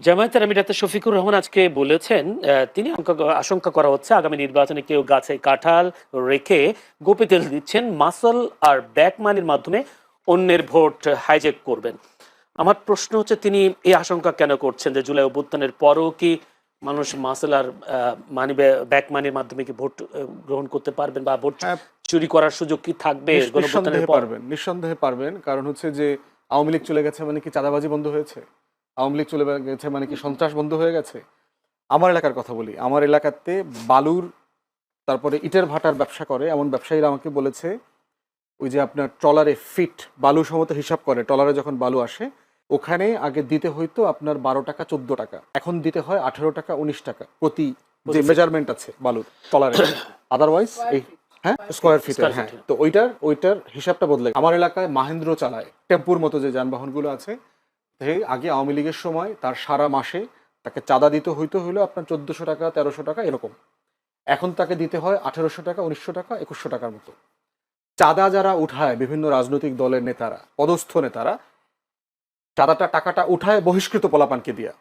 জামায়াতের আমির ডাক্তার শফিকুর রহমান আজকে বলেছেন তিনি আশঙ্কা- করা হচ্ছে আগামী নির্বাচনে কেউ গাছে কাঁঠাল রেখে গোপে তেল দিচ্ছেন মাসল আর ব্যাক মানির মাধ্যমে অন্যের ভোট হাইজেক করবেন। আমার প্রশ্ন হচ্ছে তিনি এই আশঙ্কা কেন করছেন যে জুলাই অভ্যুত্থানের পরও কি মানুষ মাসল আর মানি ব্যাক মানির মাধ্যমে কি ভোট গ্রহণ করতে পারবেন বা ভোট হ্যাঁ, চুরি করার সুযোগ কি থাকবে নিঃসন্দেহে পারবেন নিঃসন্দেহে পারবেন। কারণ হচ্ছে যে আওয়ামী লীগ চলে গেছে মানে কি চাঁদাবাজি বন্ধ হয়েছে? আওয়ামী লীগ চলে গেছে মানে কি সন্ত্রাস বন্ধ হয়ে গেছে? আমার এলাকার কথা বলি। আমার এলাকাতে বালুর তারপরে ইটের ভাটার ব্যবসা করে। এমন ব্যবসায়ীরা আমাকে বলেছে ওই যে আপনার ট্রলারে ফিট বালু সমত হিসাব করে ট্রলারে যখন বালু আসে ওখানে আগে দিতে হইতো আপনার বারো টাকা চোদ্দ টাকা। এখন দিতে হয় আঠেরো টাকা উনিশ টাকা প্রতি যে মেজারমেন্ট আছে বালুর ট্রলারে। আদারওয়াইজ এই হ্যাঁ স্কোয়ার ফিট হ্যাঁ। তো ওইটার ওইটার হিসাবটা বদলে আমার এলাকায় মাহেন্দ্র চালায়। টেম্পুর মতো যে যানবাহনগুলো আছে আগে আওয়ামী লীগের সময় তার সারা মাসে তাকে চাঁদা দিতে হইতে হইল আপনার চোদ্দশো টাকা, তেরোশো টাকা এরকম। এখন তাকে দিতে হয় আঠেরোশো টাকা, উনিশশো টাকা, একুশশো টাকার মতো। চাঁদা যারা উঠায় বিভিন্ন রাজনৈতিক দলের নেতারা, পদস্থ নেতারা, চাঁদাটা, টাকাটা উঠায় বহিষ্কৃত পোলাপানকে দিয়া।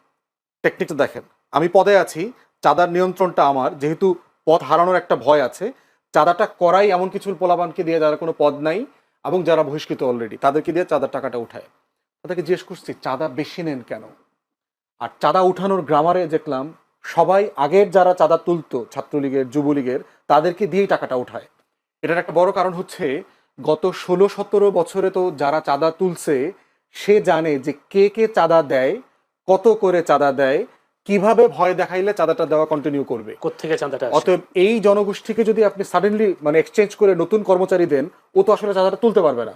টেকনিকটা দেখেন, আমি পদে আছি, চাঁদার নিয়ন্ত্রণটা আমার, যেহেতু পদ হারানোর একটা ভয় আছে, চাঁদাটা করাই এমন কিছু পোলাপানকে দিয়ে যারা কোনো পদ নাই, এবং যারা বহিষ্কৃত অলরেডি তাদেরকে দিয়ে চাঁদার টাকাটা উঠায়। তাদেরকে জিজ্ঞেস করছি চাঁদা বেশি নেন কেন? আর চাঁদা উঠানোর গ্রামারে দেখলাম সবাই আগের যারা চাঁদা তুলতো ছাত্রলীগের যুবলীগের তাদেরকে দিয়েই টাকাটা উঠায়। এটার একটা বড় কারণ হচ্ছে গত ষোলো সতেরো বছরে তো যারা চাঁদা তুলছে সে জানে যে কে কে চাঁদা দেয় কত করে চাঁদা দেয় কীভাবে ভয় দেখাইলে চাঁদাটা দেওয়া কন্টিনিউ করবে। কোথেকে চাঁদাটা? অতএব এই জনগোষ্ঠীকে যদি আপনি সাডেনলি মানে এক্সচেঞ্জ করে নতুন কর্মচারী দেন ও তো আসলে চাঁদাটা তুলতে পারবে না।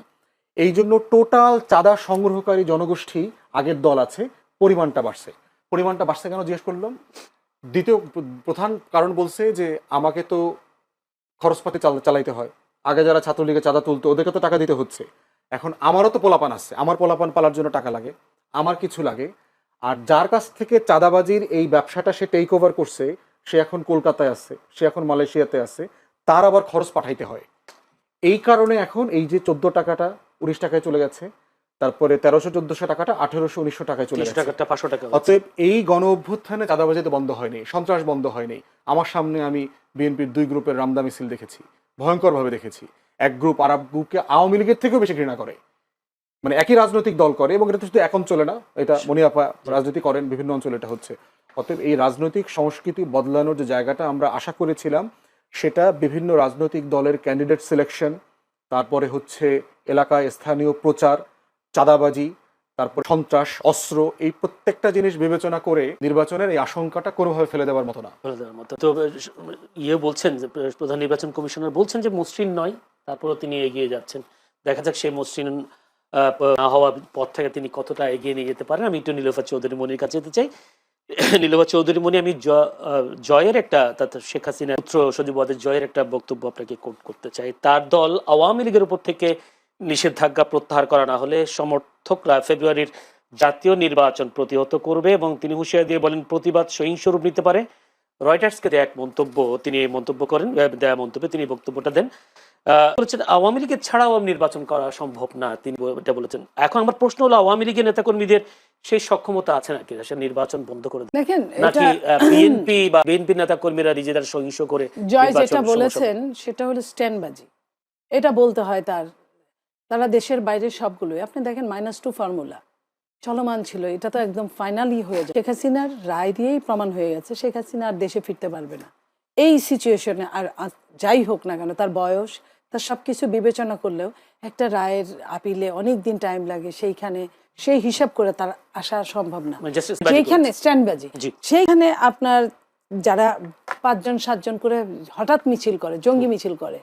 এই জন্য টোটাল চাঁদা সংগ্রহকারী জনগোষ্ঠী আগের দল আছে, পরিমাণটা বাড়ছে। পরিমাণটা বাড়ছে কেন জিজ্ঞেস করলাম? দ্বিতীয় প্রধান কারণ বলছে যে আমাকে তো খরচপাতি চাল- চালাইতে হয়। আগে যারা ছাত্রলীগে চাঁদা তুলতো, ওদেরকে তো টাকা দিতে হচ্ছে। এখন আমারও তো পোলাপান আছে। আমার পোলাপান পালার জন্য টাকা লাগে, আমার কিছু লাগে। আর যার কাছ থেকে চাঁদাবাজির এই ব্যবসাটা সে টেক ওভার করছে, সে এখন কলকাতায় আছে, সে এখন মালয়েশিয়াতে আছে, তার আবার খরচ পাঠাইতে হয়। এই কারণে এখন এই যে চোদ্দ টাকাটা উনিশ টাকায় চলে গেছে। তারপরে তেরোশো চোদ্দশো টাকাটা আঠেরোশো উনিশশো টাকায় চলে গেছে। টাকাটা পাঁচশো টাকা অতএব এই গণ অভ্যুত্থানে চাঁদাবাজি তো বন্ধ হয়নি সন্ত্রাস বন্ধ হয়নি। আমার সামনে আমি বিএনপির দুই গ্রুপের রামদা মিছিল দেখেছি ভয়ঙ্করভাবে দেখেছি। এক গ্রুপ আরব গ্রুপকে আওয়ামী লীগের থেকেও বেশি ঘৃণা করে। মানে একই রাজনৈতিক দল করে এবং এটা তো শুধু এখন চলে না এটা মনিয়াপা রাজনীতি করেন বিভিন্ন অঞ্চলে এটা হচ্ছে। অতএব এই রাজনৈতিক সংস্কৃতি বদলানোর যে জায়গাটা আমরা আশা করেছিলাম সেটা বিভিন্ন রাজনৈতিক দলের ক্যান্ডিডেট সিলেকশন তারপরে হচ্ছে এলাকায় স্থানীয় প্রচার, চাঁদাবাজি, তারপর সন্ত্রাস, অস্ত্র, এই প্রত্যেকটা জিনিস বিবেচনা করে নির্বাচনের এই আশঙ্কাটা কোনোভাবে ফেলে দেওয়ার মতো না। বলে দেওয়ার মতো। তো ইয়ে বলছেন যে প্রধান নির্বাচন কমিশনার বলছেন যে, মসৃণ নয়, তারপরেও তিনি এগিয়ে যাচ্ছেন। দেখা যাক সেই মসৃণ না হওয়া পর থেকে তিনি কতটা এগিয়ে নিয়ে যেতে পারেন। আমি একটু নীলোফা চৌধুরী মনির কাছে যেতে চাই। নীলোফা চৌধুরী মনি, আমি জয়ের একটা শেখ হাসিনার পুত্র সজীব ওয়াদের জয়ের একটা বক্তব্য আপনাকে কোট করতে চাই। তার দল আওয়ামী লীগের উপর থেকে নিষেধাজ্ঞা প্রত্যাহার করা না হলে সমর্থকরা ফেব্রুয়ারির জাতীয় নির্বাচন প্রতিহত করবে এবং তিনি হুঁশিয়ারি দিয়ে বলেন, প্রতিবাদ সহিংস রূপ নিতে পারে। রয়টার্সকে দেয়া এক মন্তব্য তিনি এই মন্তব্য করেন দেয়া মন্তব্যে তিনি বক্তব্যটা দেন। বলেছেন, আওয়ামী লীগের ছাড়াও নির্বাচন করা সম্ভব না। তিনি এটা বলেছেন। এখন আমার প্রশ্ন হলো, আওয়ামী লীগের নেতাকর্মীদের সেই সক্ষমতা আছে নাকি? সে নির্বাচন বন্ধ করে দেখেন নাকি বিএনপি বা বিএনপি নেতাকর্মীরা নিজেদের সহিংস করে জয় যেটা বলেছেন সেটা হলো স্ট্যান্ডবাজি। এটা বলতে হয় তার। তারা দেশের বাইরে সবগুলোই। আপনি দেখেন মাইনাস টু ফর্মুলা চলমান ছিল এটা তো একদম ফাইনালি হয়ে যায়। শেখ হাসিনার রায় দিয়েই প্রমাণ হয়ে গেছে শেখ হাসিনা আর দেশে ফিরতে পারবে না। এই সিচুয়েশনে আর যাই হোক না কেন তার বয়স তার সব কিছু বিবেচনা করলেও একটা রায়ের আপিলে অনেক দিন টাইম লাগে সেইখানে সেই হিসাব করে তার আসা সম্ভব না। মানে justice বাজি স্ট্যান্ডবাজি সেইখানে আপনার যারা পাঁচজন সাতজন করে হঠাৎ মিছিল করে জঙ্গি মিছিল করে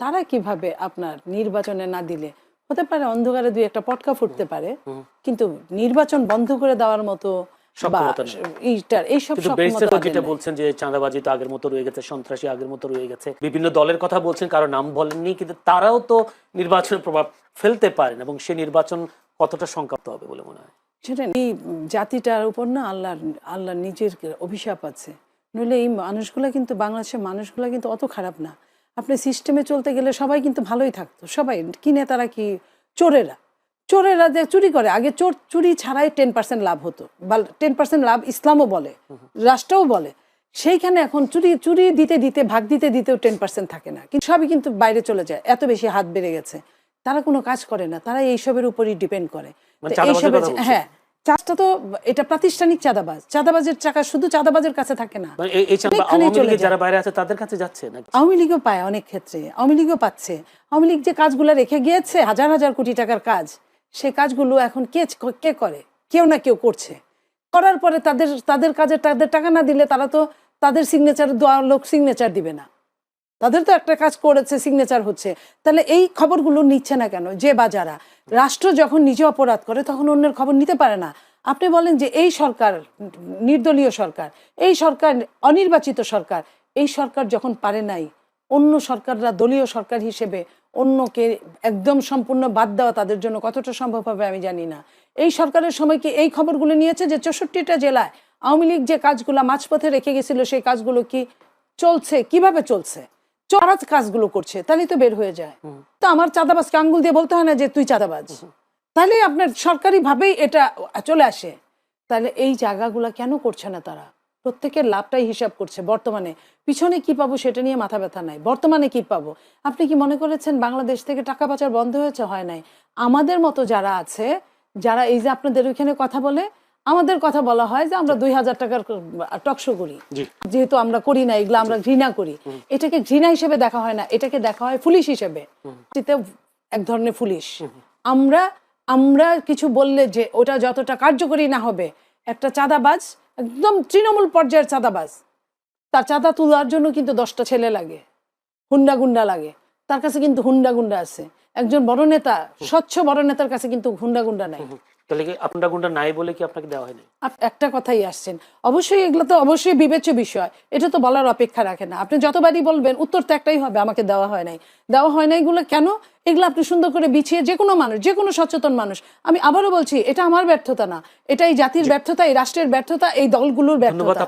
তারা কীভাবে আপনার নির্বাচনে না দিলে? হতে পারে অন্ধকারে দুই একটা পটকা ফুটতে পারে। কিন্তু নির্বাচন বন্ধ করে দেওয়ার মতো বা সক্ষমতা নেই। এইটার এইসব কিন্তু সক্ষমতা ব্যারিস্টার তাদের যেটা বলছেন যে চাঁদাবাজি তো আগের মতো রয়ে গেছে সন্ত্রাসী আগের মতো রয়ে গেছে বিভিন্ন দলের কথা বলছেন কারও নাম বলেননি কিন্তু তারাও তো নির্বাচনের প্রভাব ফেলতে পারেন এবং সে নির্বাচন কতটা হবে বলে মনে হয়? এই জাতিটার উপর না আল্লাহর আল্লাহ নিজের অভিশাপ আছে। নইলে এই মানুষগুলো কিন্তু বাংলাদেশের মানুষগুলো কিন্তু অত খারাপ না। আপনি সিস্টেমে চলতে গেলে সবাই কিন্তু ভালোই থাকতো সবাই। কি নেতারা কি? চোরেরা। চোরেরা যে চুরি করে আগে চোর চুরি ছাড়াই টেন পার্সেন্ট লাভ হতো। বা টেন পার্সেন্ট লাভ ইসলামও বলে রাষ্ট্রও বলে। সেইখানে এখন চুরি চুরি দিতে দিতে ভাগ দিতে দিতেও টেন পার্সেন্ট থাকে না। কিন্তু সবই কিন্তু বাইরে চলে যায় এত বেশি হাত বেড়ে গেছে। তারা কোনো কাজ করে না তারা এইসবের উপরই ডিপেন্ড করে। মানে এইসবের- হ্যাঁ চাষটা তো এটা প্রাতিষ্ঠানিক চাঁদাবাজ। চাঁদাবাজের টাকা শুধু চাঁদাবাজের কাছে থাকে না। মানে। যারা বাইরে আছে তাদের কাছে যাচ্ছে আওয়ামী লীগও পায় অনেক ক্ষেত্রে। আওয়ামী লীগও পাচ্ছে। আওয়ামী লীগ যে কাজগুলো রেখে গিয়েছে হাজার হাজার কোটি টাকার কাজ সেই কাজগুলো এখন কে কে করে? কেউ না কেউ করছে। করার পরে তাদের তাদের কাজে তাদের টাকা না দিলে তারা তো তাদের সিগনেচার লোক সিগনেচার দিবে না। তাদের তো একটা কাজ করেছে সিগনেচার হচ্ছে। তাহলে এই খবরগুলো নিচ্ছে না কেন? যে বা যারা। রাষ্ট্র যখন নিজে অপরাধ করে, তখন অন্যের খবর নিতে পারে না। আপনি বলেন যে এই সরকার, নির্দলীয় সরকার, এই সরকার অনির্বাচিত সরকার, এই সরকার যখন পারে নাই, অন্য সরকাররা দলীয় সরকার হিসেবে অন্যকে একদম সম্পূর্ণ বাদ দেওয়া তাদের জন্য কতটা সম্ভব হবে আমি জানি না। এই সরকারের সময় কি এই খবরগুলো নিয়েছে যে চৌষট্টিটা জেলায় আওয়ামী লীগ যে কাজগুলো মাঝপথে রেখে গেছিল সেই কাজগুলো কি চলছে? কীভাবে চলছে? চড়া কাজগুলো করছে তাহলে তো বের হয়ে যায়। তো আমার চাঁদাবাজকে আঙ্গুল দিয়ে বলতে হয় না যে তুই চাঁদাবাজ। তাহলে আপনার সরকারি ভাবেই এটা চলে আসে। তাহলে এই জায়গাগুলো কেন করছে না তারা? প্রত্যেকের লাভটাই হিসাব করছে বর্তমানে। পিছনে কি পাবো সেটা নিয়ে মাথা ব্যথা নাই। বর্তমানে কি পাবো? আপনি কি মনে করেছেন বাংলাদেশ থেকে টাকা পাচার বন্ধ হয়েছে? হয় নাই। আমাদের মতো যারা আছে যারা এই যে আপনাদের ওইখানে কথা বলে আমাদের কথা বলা হয় যে আমরা দুই হাজার টাকার টকশো করি। যেহেতু আমরা করি না এগুলো আমরা ঘৃণা করি। এটাকে ঘৃণা হিসেবে দেখা হয় না। এটাকে দেখা হয় পুলিশ হিসেবে। এক ধরনের পুলিশ আমরা আমরা কিছু বললে যে ওটা যতটা কার্যকরী না হবে একটা চাঁদাবাজ একদম তৃণমূল পর্যায়ের চাঁদাবাজ। তার চাঁদা তোলার জন্য কিন্তু দশটা ছেলে লাগে, হুন্ডা গুন্ডা লাগে। তার কাছে কিন্তু হুন্ডা গুন্ডা আছে। একজন বড় নেতা, স্বচ্ছ বড় নেতার কাছে কিন্তু হুন্ডা গুন্ডা নাই। তাহলে কি আপনার গুণটা নাই বলে কি আপনাকে দেওয়া হয়নি? একটা কথাই আসছেন। অবশ্যই এগুলো তো অবশ্যই বিবেচ্য বিষয়। এটা তো বলার অপেক্ষা রাখে না। আপনি যতবারই বলবেন উত্তর তো একটাই হবে আমাকে দেওয়া হয় নাই। দেওয়া হয় নাই এগুলো কেন? এগুলো আপনি সুন্দর করে বিছিয়ে যে কোনো মানুষ যে কোনো সচেতন মানুষ আমি আবারও বলছি এটা আমার ব্যর্থতা না। এটা এই জাতির ব্যর্থতা এই রাষ্ট্রের ব্যর্থতা এই দলগুলোর ব্যর্থতা।